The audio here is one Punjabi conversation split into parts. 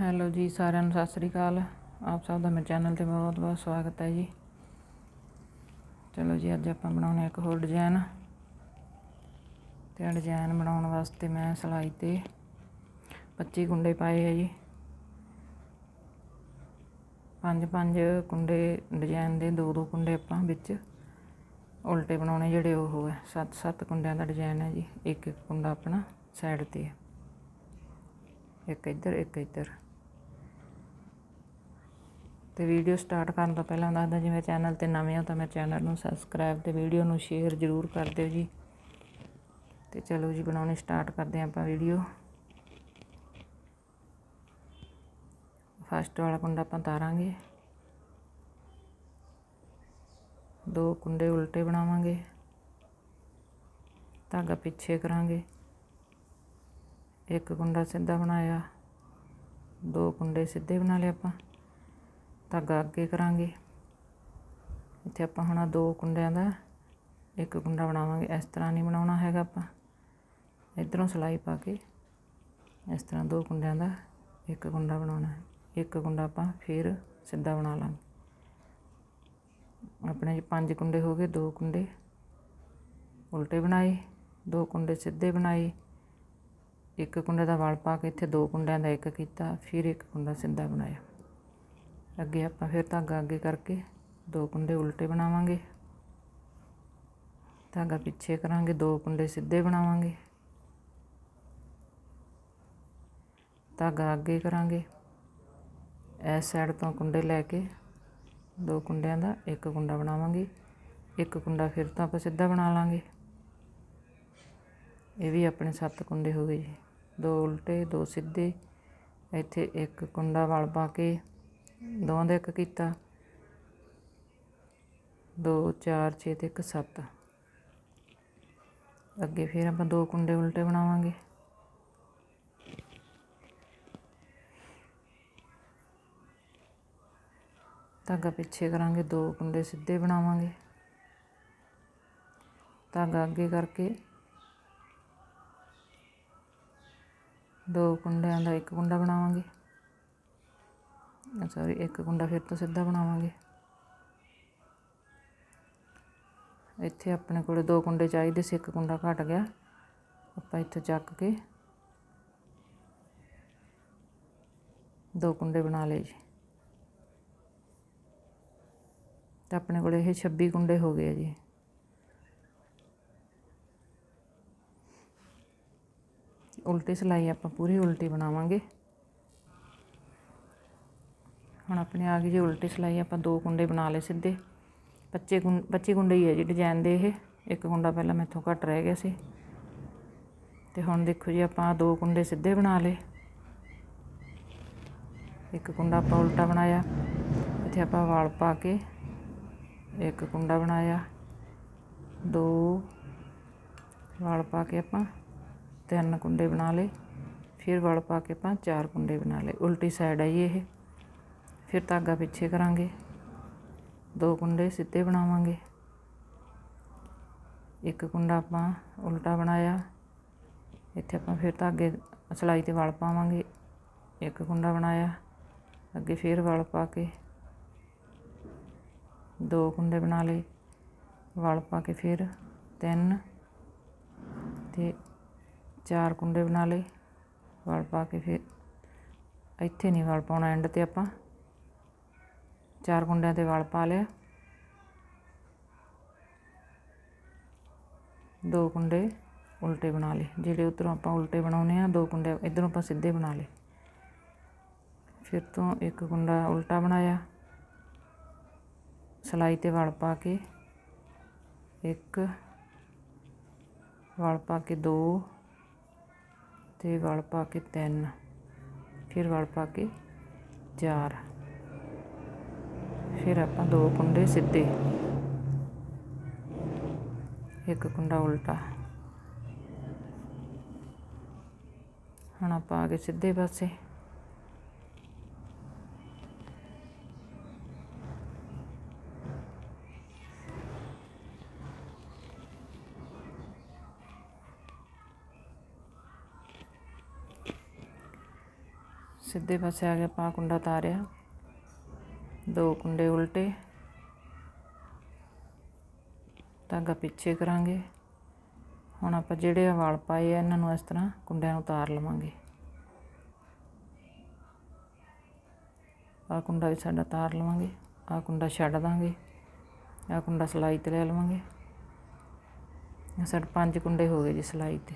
ਹੈਲੋ ਜੀ, ਸਾਰਿਆਂ ਨੂੰ ਸਤਿ ਸ੍ਰੀ ਅਕਾਲ। ਆਪ ਸਭ ਦਾ ਮੇਰੇ ਚੈਨਲ ਤੇ ਬਹੁਤ ਬਹੁਤ ਸਵਾਗਤ ਹੈ ਜੀ। ਚਲੋ ਜੀ, ਅੱਜ ਆਪਾਂ ਬਣਾਉਣੇ ਇੱਕ ਹੋਰ ਡਿਜ਼ਾਈਨ ਤੇ ਡਿਜ਼ਾਈਨ ਬਣਾਉਣ ਵਾਸਤੇ ਮੈਂ ਸਿਲਾਈ ਤੇ 25 ਕੁੰਡੇ ਪਾਏ ਹੈ ਜੀ। ਪੰਜ ਪੰਜ ਕੁੰਡੇ ਡਿਜ਼ਾਈਨ ਦੇ, ਦੋ ਦੋ ਕੁੰਡੇ ਆਪਾਂ ਵਿੱਚ ਉਲਟੇ ਬਣਾਉਣੇ ਜਿਹੜੇ ਉਹ ਹੈ। ਸੱਤ ਸੱਤ ਕੁੰਡਿਆਂ ਦਾ ਡਿਜ਼ਾਈਨ ਹੈ ਜੀ। ਇੱਕ ਇੱਕ ਕੁੰਡਾ ਆਪਣਾ ਸਾਈਡ ਤੇ ਹੈ। ਇੱਕ ਇੱਧਰ ਇੱਕ ਇੱਧਰ। ਤੇ ਵੀਡੀਓ ਸਟਾਰਟ ਕਰਨ ਤੋਂ ਪਹਿਲਾਂ ਦੱਸਦਾ ਜੇ ਜਿਵੇਂ ਚੈਨਲ ਤੇ ਨਵੇਂ ਹੋ ਤਾਂ ਮੇਰੇ ਚੈਨਲ ਨੂੰ ਸਬਸਕ੍ਰਾਈਬ ਤੇ ਵੀਡੀਓ ਨੂੰ ਸ਼ੇਅਰ ਜ਼ਰੂਰ ਕਰ ਦਿਓ ਜੀ। ਤੇ ਚਲੋ ਜੀ, ਬਣਾਉਣੀ ਸਟਾਰਟ ਕਰਦੇ ਹਾਂ ਆਪਾਂ ਵੀਡੀਓ ਫਸਟ ਵਾਲਾ ਕੁੰਡਾ ਆਪਾਂ ਤਾਰਾਂਗੇ ਦੋ ਕੁੰਡੇ ਉਲਟੇ ਬਣਾਵਾਂਗੇ। ਧਾਗਾ ਪਿੱਛੇ ਕਰਾਂਗੇ। ਇੱਕ ਕੁੰਡਾ ਸਿੱਧਾ ਬਣਾਇਆ, ਦੋ ਕੁੰਡੇ ਸਿੱਧੇ ਬਣਾ ਲਏ ਆਪਾਂ। ਧਾਗਾ ਅੱਗੇ ਕਰਾਂਗੇ। ਇੱਥੇ ਆਪਾਂ ਹੁਣ ਦੋ ਕੁੰਡਿਆਂ ਦਾ, ਇੱਕ ਕੁੰਡਾ ਬਣਾਵਾਂਗੇ। ਇਸ ਤਰ੍ਹਾਂ ਨਹੀਂ ਬਣਾਉਣਾ ਹੈਗਾ ਆਪਾਂ। ਇਧਰੋਂ ਸਲਾਈ ਪਾ ਕੇ ਇਸ ਤਰ੍ਹਾਂ ਦੋ ਕੁੰਡਿਆਂ ਦਾ ਇੱਕ ਕੁੰਡਾ ਬਣਾਉਣਾ ਹੈ। ਇੱਕ ਕੁੰਡਾ ਆਪਾਂ ਫਿਰ ਸਿੱਧਾ ਬਣਾ ਲਾਂਗੇ। ਆਪਣੇ ਪੰਜ ਕੁੰਡੇ ਹੋ ਗਏ, ਦੋ ਕੁੰਡੇ ਉਲਟੇ ਬਣਾਏ, ਦੋ ਕੁੰਡੇ ਸਿੱਧੇ ਬਣਾਏ। ਇੱਕ ਕੁੰਡੇ ਦਾ ਵਲ ਪਾ ਕੇ ਇੱਥੇ ਦੋ ਕੁੰਡਿਆਂ ਦਾ ਇੱਕ ਕੀਤਾ, ਫਿਰ ਇੱਕ ਕੁੰਡਾ ਸਿੱਧਾ ਬਣਾਇਆ। ਅੱਗੇ ਆਪਾਂ ਫਿਰ ਧਾਗਾ ਅੱਗੇ ਕਰਕੇ ਦੋ ਕੁੰਡੇ ਉਲਟੇ ਬਣਾਵਾਂਗੇ। ਧਾਗਾ ਪਿੱਛੇ ਕਰਾਂਗੇ, ਦੋ ਕੁੰਡੇ ਸਿੱਧੇ ਬਣਾਵਾਂਗੇ। ਧਾਗਾ ਅੱਗੇ ਕਰਾਂਗੇ। ਇਸ ਸਾਈਡ ਤੋਂ ਕੁੰਡੇ ਲੈ ਕੇ ਦੋ ਕੁੰਡਿਆਂ ਦਾ ਇੱਕ ਕੁੰਡਾ ਬਣਾਵਾਂਗੇ। ਇੱਕ ਕੁੰਡਾ ਫਿਰ ਤੋਂ ਆਪਾਂ ਸਿੱਧਾ ਬਣਾ ਲਾਂਗੇ। ਇਹ ਵੀ ਆਪਣੇ ਸੱਤ ਕੁੰਡੇ ਹੋ ਗਏ ਜੀ। ਦੋ ਉਲਟੇ, ਦੋ ਸਿੱਧੇ। ਇੱਥੇ ਇੱਕ ਕੁੰਡਾ ਵਲ ਪਾ ਕੇ ਦੋਵਾਂ ਦਾ ਇੱਕ ਕੀਤਾ। ਦੋ, ਚਾਰ, ਛੇ ਤੇ ਇੱਕ ਸੱਤ। ਅੱਗੇ ਫਿਰ ਆਪਾਂ ਦੋ ਕੁੰਡੇ ਉਲਟੇ ਬਣਾਵਾਂਗੇ। ਧਾਗਾ ਪਿੱਛੇ ਕਰਾਂਗੇ, ਦੋ ਕੁੰਡੇ ਸਿੱਧੇ ਬਣਾਵਾਂਗੇ। ਧਾਗਾ ਅੱਗੇ ਕਰਕੇ ਦੋ ਕੁੰਡਿਆਂ ਦਾ ਇੱਕ ਕੁੰਡਾ ਬਣਾਵਾਂਗੇ। ਸੌਰੀ ਇੱਕ ਕੁੰਡਾ ਫਿਰ ਤੋਂ ਸਿੱਧਾ ਬਣਾਵਾਂਗੇ। ਇੱਥੇ ਆਪਣੇ ਕੋਲ ਦੋ ਕੁੰਡੇ ਚਾਹੀਦੇ ਸੀ, ਇੱਕ ਕੁੰਡਾ ਘਟ ਗਿਆ। ਆਪਾਂ ਇੱਥੇ ਚੱਕ ਕੇ ਦੋ ਕੁੰਡੇ ਬਣਾ ਲਏ ਜੀ। ਤਾਂ ਆਪਣੇ ਕੋਲ ਇਹ 26 ਕੁੰਡੇ ਹੋ ਗਏ ਜੀ। ਉਲਟੀ ਸਲਾਈ ਆਪਾਂ ਪੂਰੀ ਉਲਟੀ ਬਣਾਵਾਂਗੇ। ਹੁਣ ਆਪਣੇ ਆ ਗਈ ਜੀ ਉਲਟੀ ਸਿਲਾਈ ਆਪਾਂ ਦੋ ਕੁੰਡੇ ਬਣਾ ਲਏ ਸਿੱਧੇ। 25 ਕੁੰ 25 ਕੁੰਡੇ ਹੀ ਹੈ ਜੀ ਡਿਜ਼ਾਈਨ ਦੇ ਇਹ। ਇੱਕ ਕੁੰਡਾ ਪਹਿਲਾਂ ਮੈਥੋਂ ਘੱਟ ਰਹਿ ਗਿਆ ਸੀ। ਤੇ ਹੁਣ ਦੇਖੋ ਜੀ ਆਪਾਂ ਦੋ ਕੁੰਡੇ ਸਿੱਧੇ ਬਣਾ ਲਏ। ਇੱਕ ਕੁੰਡਾ ਆਪਾਂ ਉਲਟਾ ਬਣਾਇਆ। ਇੱਥੇ ਆਪਾਂ ਵਾਲ ਪਾ ਕੇ ਇੱਕ ਕੁੰਡਾ ਬਣਾਇਆ। ਦੋ ਵਾਲ ਪਾ ਕੇ ਆਪਾਂ ਤਿੰਨ ਕੁੰਡੇ ਬਣਾ ਲਏ। ਫਿਰ ਵਾਲ ਪਾ ਕੇ ਆਪਾਂ ਚਾਰ ਕੁੰਡੇ ਬਣਾ ਲਏ। ਉਲਟੀ ਸਾਈਡ ਹੈ ਇਹ। ਫਿਰ ਧਾਗਾ ਪਿੱਛੇ ਕਰਾਂਗੇ। ਦੋ ਕੁੰਡੇ ਸਿੱਧੇ ਬਣਾਵਾਂਗੇ। ਇੱਕ ਕੁੰਡਾ ਆਪਾਂ ਉਲਟਾ ਬਣਾਇਆ। ਇੱਥੇ ਆਪਾਂ ਫਿਰ ਧਾਗੇ ਸਲਾਈ ਤੇ ਵਲ ਪਾਵਾਂਗੇ। ਇੱਕ ਕੁੰਡਾ ਬਣਾਇਆ। ਅੱਗੇ ਫਿਰ ਵਲ ਪਾ ਕੇ ਦੋ ਕੁੰਡੇ ਬਣਾ ਲਏ। ਵਲ ਪਾ ਕੇ ਫਿਰ ਤਿੰਨ ਤੇ ਚਾਰ ਕੁੰਡੇ ਬਣਾ ਲਏ। ਵਲ ਪਾ ਕੇ ਫਿਰ ਇੱਥੇ ਨਹੀਂ ਵਲ ਪਾਉਣਾ ਐਂਡ ਤੇ ਆਪਾਂ। ਚਾਰ ਕੁੰਡਿਆਂ ਤੇ ਵਲ ਪਾ ਲਿਆ। ਦੋ ਕੁੰਡੇ ਉਲਟੇ ਬਣਾ ਲਏ। ਜਿਹੜੇ ਉਧਰੋਂ ਆਪਾਂ ਉਲਟੇ ਬਣਾਉਨੇ ਆ ਦੋ ਕੁੰਡੇ ਇਧਰੋਂ ਆਪਾਂ ਸਿੱਧੇ ਬਣਾ ਲਏ। ਫਿਰ ਤੋਂ ਇੱਕ ਕੁੰਡਾ ਉਲਟਾ ਬਣਾਇਆ। ਸਲਾਈ ਤੇ ਵਲ ਪਾ ਕੇ ਇੱਕ, ਵਲ ਪਾ ਕੇ ਦੋ ਤੇ ਵਲ ਪਾ ਕੇ ਤਿੰਨ, ਫਿਰ ਵਲ ਪਾ ਕੇ ਚਾਰ। ਫਿਰ ਆਪਾਂ ਦੋ ਕੁੰਡੇ ਸਿੱਧੇ। ਇੱਕ ਕੁੰਡਾ ਉਲਟਾ। ਹੁਣ ਆਪਾਂ ਆ ਗਏ ਸਿੱਧੇ ਪਾਸੇ। ਸਿੱਧੇ ਪਾਸੇ ਆ ਕੇ ਆਪਾਂ ਕੁੰਡਾ ਤਾਰਿਆ। ਦੋ ਕੁੰਡੇ ਉਲਟੇ। ਧਾਗਾ ਪਿੱਛੇ ਕਰਾਂਗੇ। ਹੁਣ ਆਪਾਂ ਜਿਹੜੇ ਆ ਵਾਲ ਪਾਏ ਆ, ਇਹਨਾਂ ਨੂੰ ਇਸ ਤਰ੍ਹਾਂ ਕੁੰਡਿਆਂ ਨੂੰ ਉਤਾਰ ਲਵਾਂਗੇ। ਆ ਕੁੰਡਾ ਵੀ ਸਾਡਾ ਤਾਰ ਲਵਾਂਗੇ ਆ ਕੁੰਡਾ ਛੱਡ ਦਾਂਗੇ ਆ ਕੁੰਡਾ ਸਲਾਈ ਤੇ ਲੈ ਲਵਾਂਗੇ। ਇਹ ਸਾਡੇ ਪੰਜ ਕੁੰਡੇ ਹੋ ਗਏ ਜੀ ਸਲਾਈ ਤੇ।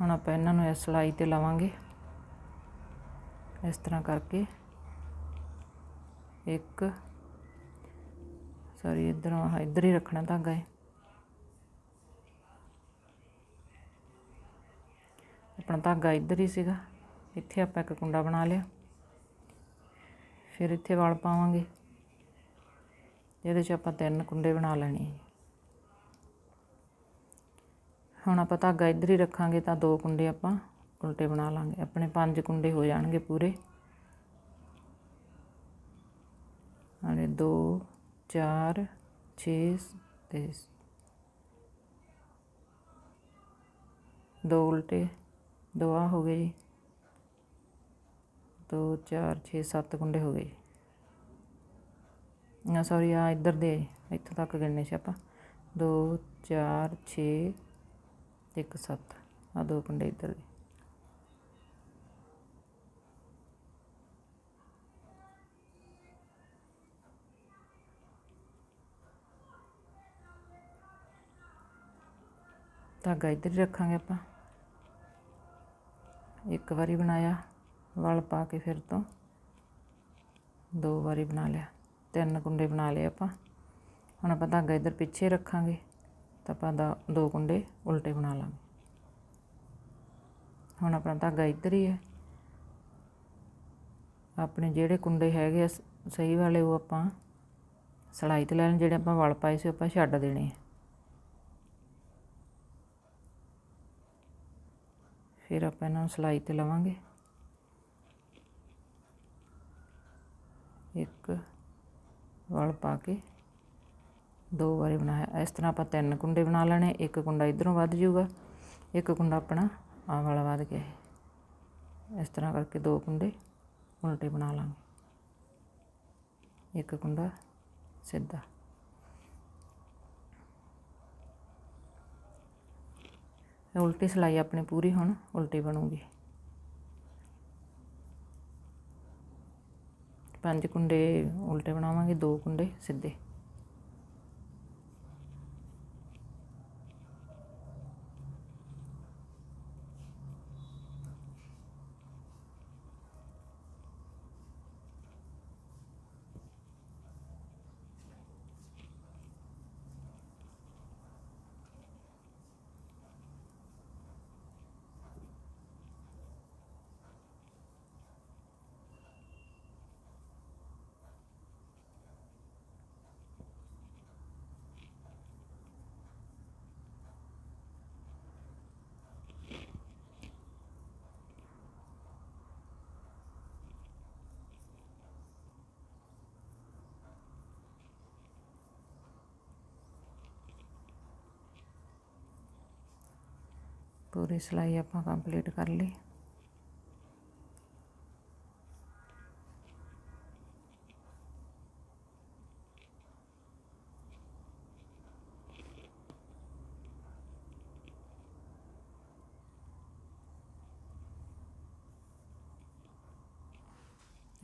ਹੁਣ ਆਪਾਂ ਇਹਨਾਂ ਨੂੰ ਇਸ ਸਲਾਈ ਤੇ ਲਾਵਾਂਗੇ। ਇਸ ਤਰ੍ਹਾਂ ਕਰਕੇ ਇੱਕ। ਸੌਰੀ ਇਧਰੋਂ ਆਹ, ਇੱਧਰ ਹੀ ਰੱਖਣਾ ਧਾਗਾ ਹੈ ਆਪਣਾ ਧਾਗਾ ਇੱਧਰ ਹੀ ਸੀਗਾ। ਇੱਥੇ ਆਪਾਂ ਇੱਕ ਕੁੰਡਾ ਬਣਾ ਲਿਆ। ਫਿਰ ਇੱਥੇ ਵਾਲ ਪਾਵਾਂਗੇ। ਜਿਹਦੇ 'ਚ ਆਪਾਂ ਤਿੰਨ ਕੁੰਡੇ ਬਣਾ ਲੈਣੇ ਹੁਣ ਆਪਾਂ ਧਾਗਾ ਇੱਧਰ ਹੀ ਰੱਖਾਂਗੇ ਤਾਂ ਦੋ ਕੁੰਡੇ ਆਪਾਂ ਉਲਟੇ ਬਣਾ ਲਾਂਗੇ। ਆਪਣੇ ਪੰਜ ਕੁੰਡੇ ਹੋ ਜਾਣਗੇ ਪੂਰੇ। ਹਾਲੇ 2 4 6 ਦੋ ਉਲਟੇ, ਦੋ ਆਹ ਹੋ ਗਏ ਜੀ। 2 4 6 7 ਕੁੰਡੇ ਹੋ ਗਏ ਨਾ ਸੌਰੀ ਆ ਇੱਧਰ ਦੇ ਇੱਥੋਂ ਤੱਕ ਗਿਣਨੇ ਸੀ ਆਪਾਂ। 2 4 6 ਇੱਕ, ਸੱਤ। ਆ ਦੋ ਕੁੰਡੇ ਇੱਧਰ ਦੇ। ਧਾਗਾ ਇੱਧਰ ਹੀ ਰੱਖਾਂਗੇ ਆਪਾਂ। ਇੱਕ ਵਾਰੀ ਬਣਾਇਆ, ਵਲ ਪਾ ਕੇ ਫਿਰ ਤੋਂ ਦੋ ਵਾਰੀ ਬਣਾ ਲਿਆ, ਤਿੰਨ ਕੁੰਡੇ ਬਣਾ ਲਏ ਆਪਾਂ। ਹੁਣ ਆਪਾਂ ਧਾਗਾ ਇੱਧਰ ਪਿੱਛੇ ਰੱਖਾਂਗੇ, ਤਾਂ ਆਪਾਂ ਦਾ ਦੋ ਕੁੰਡੇ ਉਲਟੇ ਬਣਾ ਲਾਂਗੇ। ਹੁਣ ਆਪਣਾ ਧਾਗਾ ਇੱਧਰ ਹੀ। ਹੈ ਆਪਣੇ ਜਿਹੜੇ ਕੁੰਡੇ ਹੈਗੇ ਆ ਸ- ਸਹੀ ਵਾਲੇ ਉਹ ਆਪਾਂ ਸਲਾਈ ਤੇ ਲੈਣ, ਜਿਹੜੇ ਆਪਾਂ ਵਲ ਪਾਏ ਸੀ ਉਹ ਆਪਾਂ ਛੱਡ ਦੇਣੇ ਆ। ਫਿਰ ਆਪਾਂ ਇਹਨਾਂ ਨੂੰ ਸਲਾਈ ਤੇ ਲਵਾਂਗੇ। ਇੱਕ ਵਲ ਪਾ ਕੇ ਦੋ ਵਾਰੀ ਬਣਾਇਆ। ਇਸ ਤਰ੍ਹਾਂ ਆਪਾਂ ਤਿੰਨ ਕੁੰਡੇ ਬਣਾ ਲੈਣੇ। ਇੱਕ ਕੁੰਡਾ ਇਧਰੋਂ ਵੱਧ ਜਾਊਗਾ, ਇੱਕ ਕੁੰਡਾ ਆਪਣਾ ਆ ਵਾਲਾ ਵੱਧ ਗਿਆ ਹੈ ਇਸ ਤਰ੍ਹਾਂ ਕਰਕੇ ਦੋ ਕੁੰਡੇ ਉਲਟੇ ਬਣਾ ਲਾਂਗੇ। ਇੱਕ ਕੁੰਡਾ ਸਿੱਧਾ। ਉਲਟੀ ਸਲਾਈ ਆਪਣੀ ਪੂਰੀ ਹੁਣ ਉਲਟੀ ਬਣੂਗੀ। ਪੰਜ ਕੁੰਡੇ ਉਲਟੇ ਬਣਾਵਾਂਗੇ ਦੋ ਕੁੰਡੇ ਸਿੱਧੇ। ਪੂਰੀ ਸਿਲਾਈ ਆਪਾਂ ਕੰਪਲੀਟ ਕਰ ਲਈ।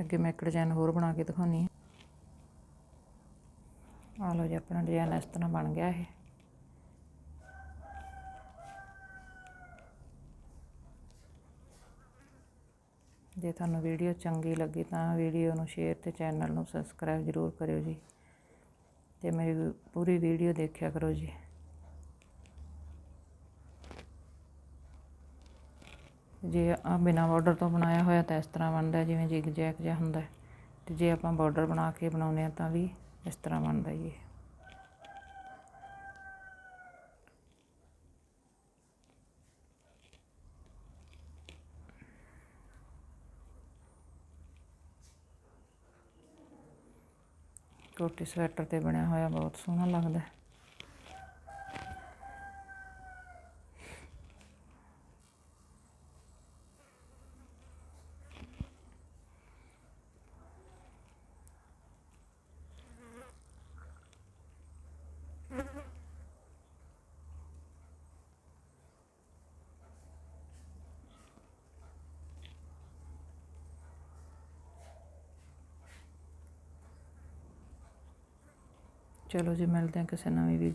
ਅੱਗੇ ਮੈਂ ਇੱਕ ਡਿਜ਼ਾਈਨ ਹੋਰ ਬਣਾ ਕੇ ਦਿਖਾਉਣੀ ਹੈ ਆ ਲਓ ਜੀ, ਆਪਣਾ ਡਿਜ਼ਾਈਨ ਇਸ ਤਰ੍ਹਾਂ ਬਣ ਗਿਆ ਇਹ। ਜੇ ਤੁਹਾਨੂੰ ਵੀਡੀਓ ਚੰਗੀ ਲੱਗੀ ਤਾਂ ਵੀਡੀਓ ਨੂੰ ਸ਼ੇਅਰ ਤੇ ਚੈਨਲ ਨੂੰ ਸਬਸਕ੍ਰਾਈਬ ਜ਼ਰੂਰ ਕਰਿਓ ਜੀ। ਤੇ ਮੇਰੀ ਪੂਰੀ ਵੀਡੀਓ ਦੇਖਿਆ ਕਰੋ ਜੀ। ਜੇ ਆ ਬਿਨਾ ਬਾਰਡਰ ਤੋਂ ਬਣਾਇਆ ਹੋਇਆ ਤਾਂ ਇਸ ਤਰ੍ਹਾਂ ਬਣਦਾ, ਜਿਵੇਂ ਜਿਗ ਜੈਕ ਜਿਹਾ ਹੁੰਦਾ। ਹੈ ਤੇ ਜੇ ਆਪਾਂ ਬਾਰਡਰ ਬਣਾ ਕੇ ਬਣਾਉਂਦੇ ਆ ਤਾਂ ਵੀ ਇਸ ਤਰ੍ਹਾਂ ਬਣਦਾ ਜੀ ਇਹ ਸਵੈਟਰ ਤੇ ਬਣਿਆ ਹੋਇਆ ਬਹੁਤ ਸੋਹਣਾ ਲੱਗਦਾ। ਚਲੋ ਜੀ ਮਿਲਦੇ ਹਾਂ ਕਿਸੇ ਨਵੀਂ ਵੀਡੀਓ